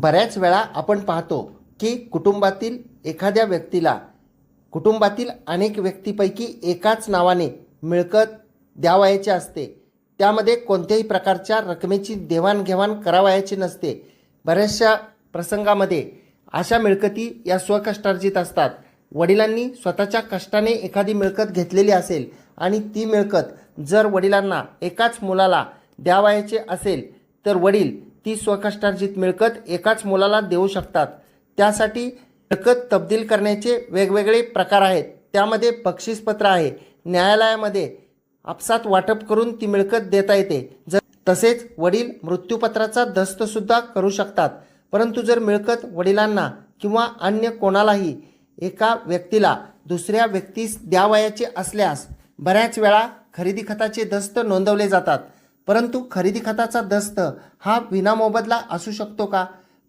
बऱ्याच वेळा आपण पाहतो की कुटुंबातील एखाद्या व्यक्तीला कुटुंबातील अनेक व्यक्तीपैकी एकाच नावाने मिळकत द्यावयाची असते. त्यामध्ये कोणत्याही प्रकारच्या रकमेची देवाणघेवाण करावयाची नसते. बऱ्याचशा प्रसंगामध्ये अशा मिळकती या स्वकष्टार्जित असतात. वडिलांनी स्वतःच्या कष्टाने एखादी मिळकत घेतलेली असेल आणि ती मिळकत जर वडिलांना एकाच मुलाला द्यावायचे असेल तर वडील ती स्वकष्टार्जित मिळकत एकाच मुलाला देऊ शकतात. त्यासाठी मिळकत तब्दील करण्याचे वेगवेगळे प्रकार आहेत. त्यामध्ये बक्षीसपत्र आहे. न्यायालयामध्ये आपसात वाटप करून ती मिळकत देता येते. जर तसेच वडील मृत्यूपत्राचा दस्तसुद्धा करू शकतात. परंतु जर मिळकत वडिलांना किंवा अन्य कोणालाही एका व्यक्तीला दुसऱ्या व्यक्तीस द्यावयाचे असल्यास बऱ्याच वेळा खरेदी खताचे दस्त नोंदवले जातात. परंतु खरेदी खताचा दस्त हा विनामोबदला असू शकतो का?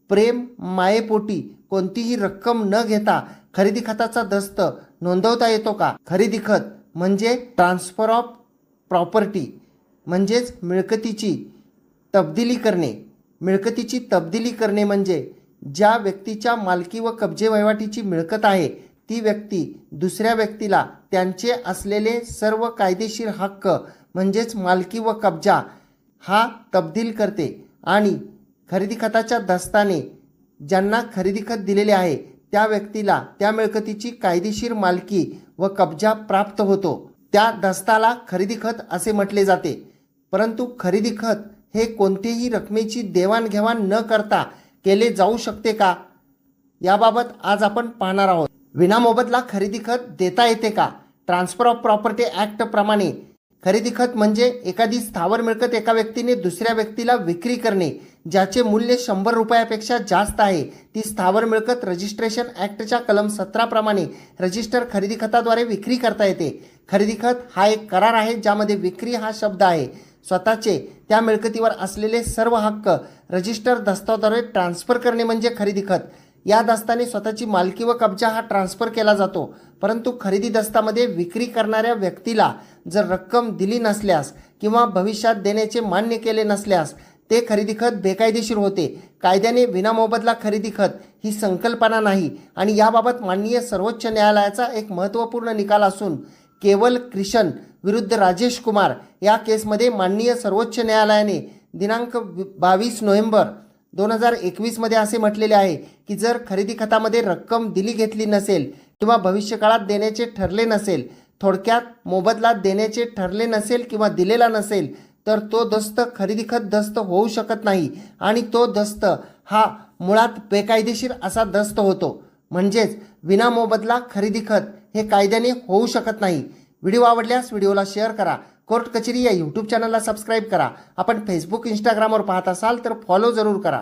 प्रेम मायेपोटी कोणतीही रक्कम न घेता खरेदी खताचा दस्त नोंदवता येतो का? खरेदी खत म्हणजे ट्रान्सफर ऑफ प्रॉपर्टी म्हणजेच मिळकतीची तब्दिली करणे. मिळकतीची तब्दिली करणे म्हणजे ज्या व्यक्तीच्या मालकी व कब्जे वहिवाटीची मिळकत आहे ती व्यक्ती दुसऱ्या व्यक्तीला त्यांचे असलेले सर्व कायदेशीर हक्क म्हणजेच मालकी व कब्जा हा तब्दील करते आणि खरेदी खताच्या दस्ताने ज्यांना खरेदी खत दिलेले आहे त्या व्यक्तीला त्या मिळकतीची कायदेशीर मालकी व कब्जा प्राप्त होतो. त्या दस्ताला खरेदी खत असे म्हटले जाते. परंतु खरेदी खत हे कोणतेही रकमेची देवाणघेवाण न करता केले जाऊ शकते का? याबाबत आज आपण पाहणार आहोत. विनामोबदला खरेदी खत देता येते का? ट्रान्सफर ऑफ प्रॉपर्टी ॲक्ट प्रमाणे. खरेदी खत म्हणजे एखादी स्थावर मिळकत एका व्यक्तीने दुसऱ्या व्यक्तीला विक्री करणे ज्याचे मूल्य शंभर रुपयापेक्षा जास्त आहे. ती स्थावर मिळकत रजिस्ट्रेशन ॲक्टच्या कलम सतराप्रमाणे रजिस्टर खरेदी खताद्वारे विक्री करता येते. खरेदी खत हा एक करार आहे ज्यामध्ये विक्री हा शब्द आहे. स्वतःचे त्या मिळकतीवर असलेले सर्व हक्क रजिस्टर दस्ताद्वारे ट्रान्सफर करणे म्हणजे खरेदी खत. या दस्ताने स्वतःची मालकी व कब्जा हा ट्रान्सफर केला जातो. परंतु खरेदी दस्तामध्ये विक्री करणाऱ्या व्यक्तीला जर रक्कम दिली नसल्यास किंवा भविष्यात देण्याचे मान्य केले नसल्यास ते खरेदी खत बेकायदेशीर होते. कायद्याने विनामोबदला खरेदी खत ही संकल्पना नाही आणि याबाबत माननीय सर्वोच्च न्यायालयाचा एक महत्त्वपूर्ण निकाल असून केवल क्रिशन विरुद्ध राजेश कुमार या केसमध्ये माननीय सर्वोच्च न्यायालयाने दिनांक बावीस नोव्हेंबर दोन हजार एकवीसमध्ये असे म्हटलेले आहे की जर खरेदी खतामध्ये रक्कम दिली घेतली नसेल किंवा भविष्यकाळात देण्याचे ठरले नसेल थोडक्यात मोबदला देण्याचे ठरले नसेल किंवा दिलेला नसेल तर तो दस्त खरेदी खत दस्त होऊ शकत नाही आणि तो दस्त हा मुळात बेकायदेशीर असा दस्त होतो. म्हणजेच विना मोबदला खरेदी खत हे कायद्याने होऊ शकत नाही. व्हिडिओ आवडल्यास व्हिडिओला शेअर करा. कोर्ट कचेरी या यूट्यूब चॅनलला सबस्क्राईब करा. आपण फेसबुक इंस्टाग्रामवर पाहत असाल तर फॉलो जरूर करा.